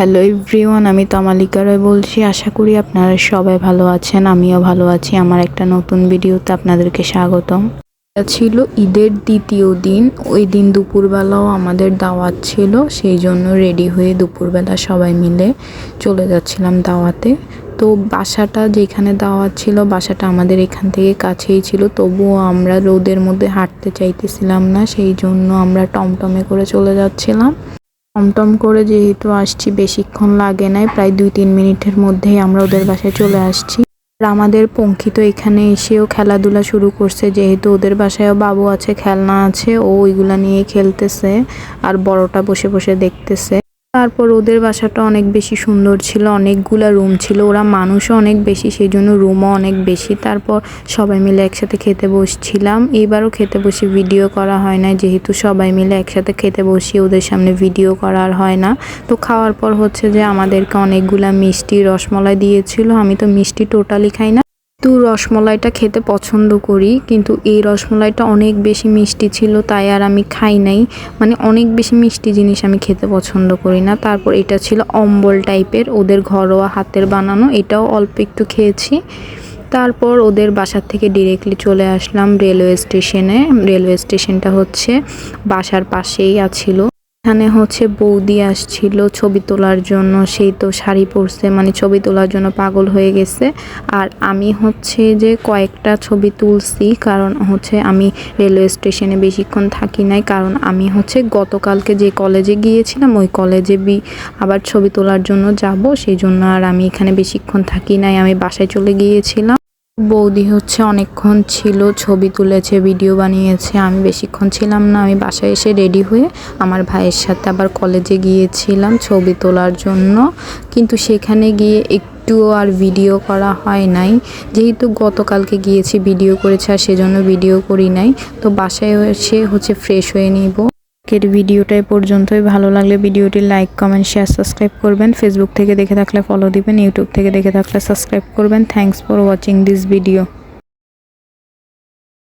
Hello everyone আমি তমালিকা রয় বলছি। আশা করি আপনারা সবাই ভালো আছেন, আমিও ভালো আছি। আমার একটা নতুন ভিডিওতে আপনাদেরকে স্বাগতম। ছিল ঈদের দ্বিতীয় দিন। ওই দিন দুপুরবেলাও আমাদের দাওয়াত ছিল, সেই জন্য রেডি হয়ে দুপুরবেলা সবাই মিলে চলে যাচ্ছিলাম দাওয়াতে। তো বাসাটা যেখানে দাওয়াত ছিল, বাসাটা আমাদের এখান থেকে কাছেই ছিল। তবুও আমরা রোদের মধ্যে হাঁটতে চাইতেছিলাম না, সেই জন্য আমরা টমটমে করে চলে যাচ্ছিলাম। টমটম করে যেহেতু আসছি, বেশিক্ষণ লাগে নাই, প্রায় দুই তিন মিনিটের মধ্যেই আমরা ওদের বাসায় চলে আসছি। আর আমাদের পঙ্খী তো এখানে এসেও খেলাধুলা শুরু করছে, যেহেতু ওদের বাসায়ও বাবু আছে, খেলনা আছে, ও ওইগুলা নিয়ে খেলতেছে আর বড়টা বসে বসে দেখতেছে। তারপর ওদের বাসাটা অনেক বেশি সুন্দর ছিল, অনেকগুলা রুম ছিল। ওরা মানুষও অনেক বেশি সেই জন্য রুমও অনেক বেশি। তারপর সবাই মিলে একসাথে খেতে বসছিলাম। এবারও খেতে বসে ভিডিও করা হয় না যেহেতু সবাই মিলে একসাথে খেতে বসি, ওদের সামনে ভিডিও করা আর হয় না। তো খাওয়ার পর হচ্ছে যে আমাদেরকে অনেকগুলা মিষ্টি রসমলাই দিয়েছিল, আমি তো মিষ্টি টোটালি খাই না। কিন্তু রসমলাইটা খেতে পছন্দ করি, কিন্তু এই রসমলাইটা অনেক বেশি মিষ্টি ছিল, তাই আর আমি খাই নাই। মানে অনেক বেশি মিষ্টি জিনিস আমি খেতে পছন্দ করি না। তারপর এটা ছিল অম্বল টাইপের, ওদের ঘরোয়া হাতের বানানো, এটাও অল্প একটু খেয়েছি। তারপর ওদের বাসার থেকে ডিরেক্টলি চলে আসলাম রেলওয়ে স্টেশনে। রেলওয়ে স্টেশনটা হচ্ছে বাসার পাশেই আছিল। এখানে হচ্ছে বৌদি আসছিল ছবি তোলার জন্য। সেই তো শাড়ি পরছে মানে ছবি তোলার জন্য পাগল হয়ে গেছে। আর আমি হচ্ছে যে কয়েকটা ছবি তুলছি, কারণ হচ্ছে আমি রেলওয়ে স্টেশনে বেশিক্ষণ থাকি নাই। কারণ আমি হচ্ছে গতকালকে যে কলেজে গিয়েছিলাম, ওই কলেজে বি আবার ছবি তোলার জন্য যাব। সেই জন্য আর আমি এখানে বেশিক্ষণ থাকি নাই। আমি বাসায় চলে গিয়েছিলাম। বৌদি হচ্ছে অনেকক্ষণ ছিল, ছবি তুলেছে, ভিডিও বানিয়েছে। আমি বেশিক্ষণ ছিলাম না, আমি বাসায় এসে রেডি হয়ে আমার ভাইয়ের সাথে আবার কলেজে গিয়েছিলাম ছবি তোলার জন্য। কিন্তু সেখানে গিয়ে একটুও আর ভিডিও করা হয় নাই। যেহেতু গতকালকে গিয়েছি, ভিডিও করেছে আর সেজন্য ভিডিও করি নাই। তো বাসায় এসে হচ্ছে ফ্রেশ হয়ে নিব। আজকের ভিডিওটাই পর্যন্তই। ভালো লাগলে ভিডিওটি লাইক, কমেন্ট, শেয়ার, সাবস্ক্রাইব করবেন। ফেসবুক থেকে দেখে থাকলে ফলো দিবেন, ইউটিউব থেকে দেখে থাকলে সাবস্ক্রাইব করবেন। Thanks for watching this video.